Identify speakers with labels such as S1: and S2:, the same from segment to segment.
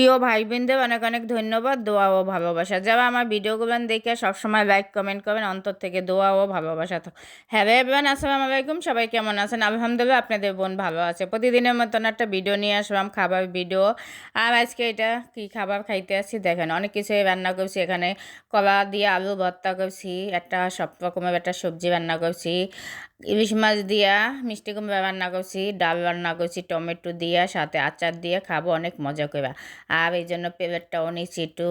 S1: প্রিয় ভাই বোনদের অনেক অনেক ধন্যবাদ, দোয়া ও ভালোবাসা। যারা আমার ভিডিওগুলো দেখে সবসময় লাইক কমেন্ট করবেন, অন্তর থেকে দোয়া ও ভালোবাসা থাক হ্যাঁ এভরিওয়ান আসসালামু আলাইকুম, সবাই কেমন আছেন? আলহামদুলিল্লাহ, আপনাদের বোন ভালো আছে। প্রতিদিনের মতন একটা ভিডিও নিয়ে আসলাম, খাবার ভিডিও। আর আজকে এটা কি খাবার খাইতে আসছি? দেখেন, অনেক কিছু রান্না করছি এখানে। কলা দিয়ে আলু ভর্তা করছি, একটা সব রকমের একটা সবজি রান্না করছি। ইলিশ মাছ দিয়া মিষ্টি কুমড়া রান্না করছি, ডাল রান্না করছি, টমেটো দিয়া, সাথে আচার দিয়ে খাব, অনেক মজা করে আর এই জন্য পেঁপেরটা অনেক একটু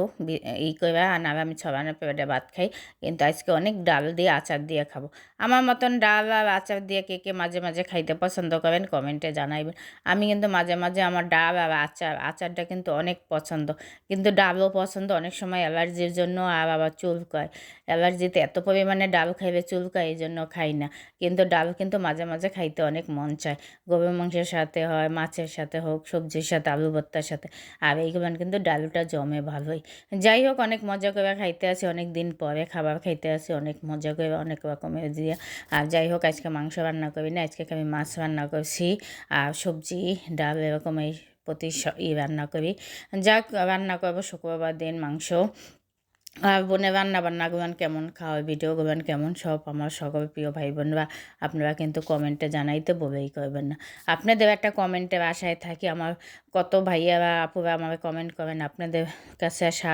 S1: ই করে, আর না আমি ছবানো পেঁপেটা ভাত খাই। কিন্তু আজকে অনেক ডাল দিয়ে আচার দিয়ে খাব। আমার মতন ডাল আর আচার দিয়ে কে কে মাঝে মাঝে খাইতে পছন্দ করেন কমেন্টে জানাইবেন। আমি কিন্তু মাঝে মাঝে আমার ডাল আর আচার, আচারটা কিন্তু অনেক পছন্দ। কিন্তু ডালও পছন্দ, অনেক সময় অ্যালার্জির জন্য আর আবার চুলকায়। অ্যালার্জিতে এত পরিমাণে ডাল খাইলে চুলকায়, এই জন্য খাই না। কিন্তু ডাল কিন্তু মাঝে মাঝে খাইতে অনেক মন চায়। গরুর মাংসের সাথে হয়, মাছের সাথে হোক, সবজির সাথে, আলু ভর্তার সাথে। আর এইগুলো কিন্তু ডালটা জমে ভালোই। যাই হোক অনেক মজা করে খাইতে আসি অনেক দিন পরে খাবার খাইতে আসি, অনেক মজা করে, অনেক রকমের দিয়ে। আর যাই হোক আজকে মাংস রান্না করি না, আজকে আমি মাছ রান্না করছি আর সবজি, ডাল এরকম এই প্রতি ই রান্না করি। যাক, রান্না করব শুক্রবার দিন মাংস। আর বোনে রান্না বান্না করবেন কেমন, খাওয়ার ভিডিও করবেন কেমন, সব আমার সকল প্রিয় ভাই বোনরা আপনারা কিন্তু কমেন্টে জানাইতে বলেই করবেন না। আপনাদের একটা কমেন্টের আশায় থাকি, আমার কত ভাইয়ারা আপুরা আমাকে কমেন্ট করেন, আপনাদের কাছে আসা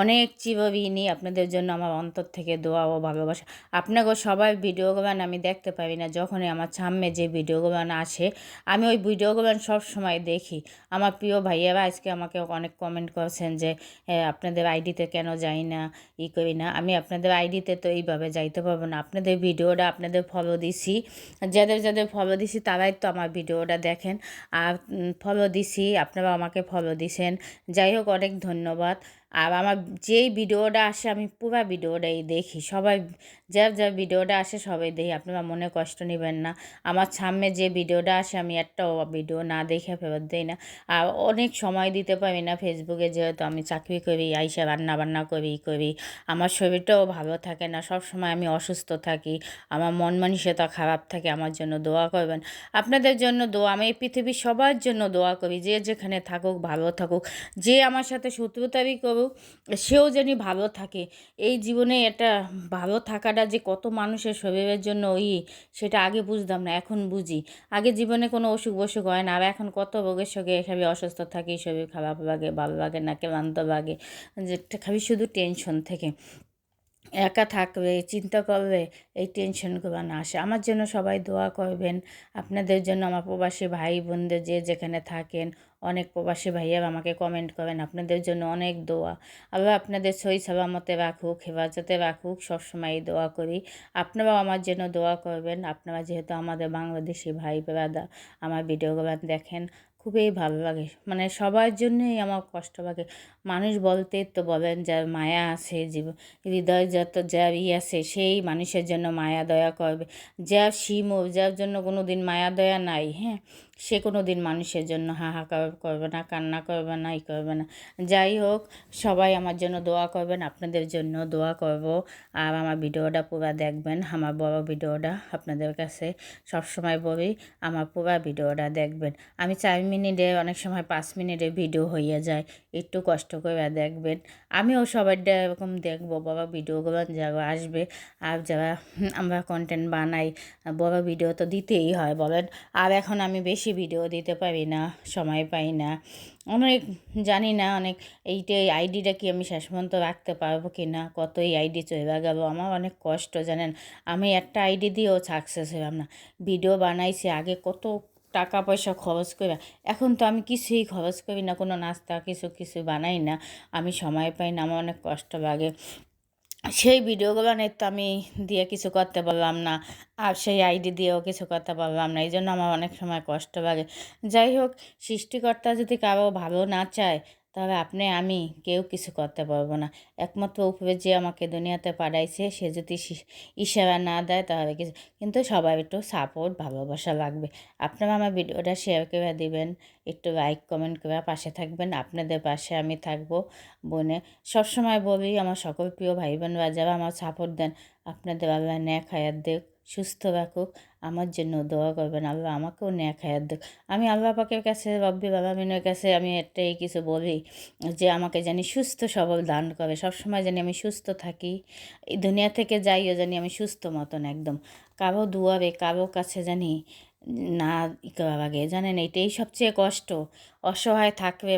S1: অনেক চিরঋণী, আপনাদের জন্য আমার অন্তর থেকে দোয়া ও ভালোবাসা। আপনাকে সবাই ভিডিও গান আমি দেখতে পারি না, যখনই আমার সামনে যে ভিডিও গান আসে, আমি ওই ভিডিও গান সব সময় দেখি। আমার প্রিয় ভাইয়ারা আজকে আমাকে অনেক কমেন্ট করছেন যে আপনাদের আইডিতে কেন যাই না? ই করি না। আমি আপনাদের আইডিতে তো এইভাবে যাইতে পারব না। আপনাদের ভিডিওটা আপনাদের ফলো দিছি। যাদের যাদের ফলো দিছি, তারাই তো আমার ভিডিওটা দেখেন। আর ফলো দিছি আপনারা আমাকে ফলো দিছেন। যাই হোক, অনেক ধন্যবাদ। আর আমার যেই ভিডিওটা আসে, আমি পুরো ভিডিওটাই দেখি। সবাই, যার যার ভিডিওটা আসে, সবাই দেখি। আপনারা মনে কষ্ট নেবেন না। আমার সামনে যে ভিডিওটা আসে, আমি একটাও ভিডিও না দেখে ফেরত দিই না। আর অনেক সময় দিতে পারি না ফেসবুকে, যেহেতু আমি চাকরি করি, আইসা রান্না বান্না করি করি। আমার শরীরটাও ভালো থাকে না। সব সময় আমি অসুস্থ থাকি। আমার মন মানসিকতা খারাপ থাকে, আমার জন্য দোয়া করবেন। আপনাদের জন্য দোয়া, আমি এই পৃথিবীর সবার জন্য দোয়া করি। যে যেখানে থাকুক, ভালো থাকুক। যে আমার সাথে শত্রুতাবি করুক সেও যেন ভালো থাকে। এই জীবনে এটা ভালো থাকাটা যে কত মানুষের শরীরের জন্য ওই, সেটা আগে বুঝতাম না, এখন বুঝি। আগে জীবনে কোনো অসুখ বসুখ হয় না, আর এখন কত রোগের সঙ্গে এসবই অসুস্থ থাকি, শরীর খারাপ লাগে, ভালো লাগে না, ক্লান্ত লাগে, যে খাবি শুধু টেনশন থেকে। একা থাকবে, চিন্তা করবে, এই টেনশনগুলো না আসে। আমার জন্য সবাই দোয়া করবেন। আপনাদের জন্য আমার প্রবাসী ভাই বোনদের যে যেখানে থাকেন, অনেক প্রবাসী ভাইয়া আমাকে কমেন্ট করেন, আপনাদের জন্য অনেক দোয়া। আবার আপনাদের সই সালামতে রাখুক, হেফাজতে রাখুক সবসময় দোয়া করি। আপনারাও আমার জন্য দোয়া করবেন। আপনারা যেহেতু আমাদের বাংলাদেশি ভাই ব্রাদা আমার ভিডিওগুলো দেখেন খুবই ভালো লাগে। মানে সবার জন্যই আমার কষ্ট লাগে। মানুষ বলতে তো বলেন যার মায়া আছে জীব, হৃদয় যত যার ই আছে, সেই মানুষের জন্য মায়া দয়া করবে। যা শিমও যার জন্য কোনো দিন মায়া দয়া নাই হ্যাঁ? সে কোনো দিন মানুষের জন্য হাহাকার করবে না, কান্না করবে না, ই করবে না। যাই হোক, সবাই আমার জন্য দোয়া করবেন, আপনাদের জন্য দোয়া করব। আর আমার ভিডিওটা পুরো দেখবেন, আমার বড় ভিডিওটা আপনাদের কাছে সবসময় বলি, আমার পুরো ভিডিওটা দেখবেন। আমি চার মিনিটে, অনেক সময় পাঁচ মিনিটে ভিডিও হয়ে যায়, একটু কষ্ট করে দেখবেন। আমিও সবাইটা এরকম দেখব বাবা ভিডিওগুলো যারা আসবে, আর যারা আমরা কন্টেন্ট বানাই, বড় ভিডিও তো দিতেই হয়, বলেন। আর এখন আমি বেশি ভিডিও দিতে পারি না, সময় পাই না। অনেক জানি না অনেক এইটা এই আইডিটা কি আমি শেষ পর্যন্ত রাখতে পারব কি না কত এই আইডি চলে গেল, আমার অনেক কষ্ট, জানেন? আমি একটা আইডি দিয়েও সাকসেস হলাম না। ভিডিও বানাইছি আগে কত টাকা পয়সা খরচ করে এখন তো আমি কিছুই খরচ করি না, কোনো নাস্তা কিছু কিছু বানাই না, আমি সময় পাই না, আমার অনেক কষ্ট লাগে। সেই ভিডিওগুলো তো আমি দিয়ে কিছু করতে পারলাম না, আর সেই আইডি দিয়েও কিছু করতে পারলাম না এই জন্য আমার অনেক সময় কষ্ট লাগে। যাই হোক, সৃষ্টিকর্তা যদি কারও ভালো না চায় তবে আপনি, আমি কেউ কিছু করতে পারব না। একমাত্র উপরে যে আমাকে দুনিয়াতে পাঠাইছে, সে যদি ইশারা না দেয় তাহলে কিছু। কিন্তু সবাই একটু সাপোর্ট ভালোবাসা লাগবে। আপনারা আমার ভিডিওটা শেয়ার করে দিবেন, একটু লাইক কমেন্ট করে পাশে থাকবেন। আপনাদের পাশে আমি থাকব বোনে সবসময় বলি। আমার সকল প্রিয় ভাই বোনরা যারা আমার সাপোর্ট দেন, আপনাদের আল্লাহ ন্যাক হায়াত দেখ সুস্থ রাখুক আমার জন্য দোয়া করবেন, আল্লাহ আমাকেও ন্যাক হায়াত দেখ আমি আল্লাহ পাকের কাছে, রব্বি বাবামিনের কাছে আমি একটাই কিছু বলি যে, আমাকে জানি সুস্থ সবল দান করে, সবসময় জানি আমি সুস্থ থাকি। এই দুনিয়া থেকে যাইও জানি আমি সুস্থ মতন একদম। কারও দুয়ারে, কারও কাছে জানি না, ই করা লাগে, জানেন এটাই সবচেয়ে কষ্ট। অসহায় থাকবে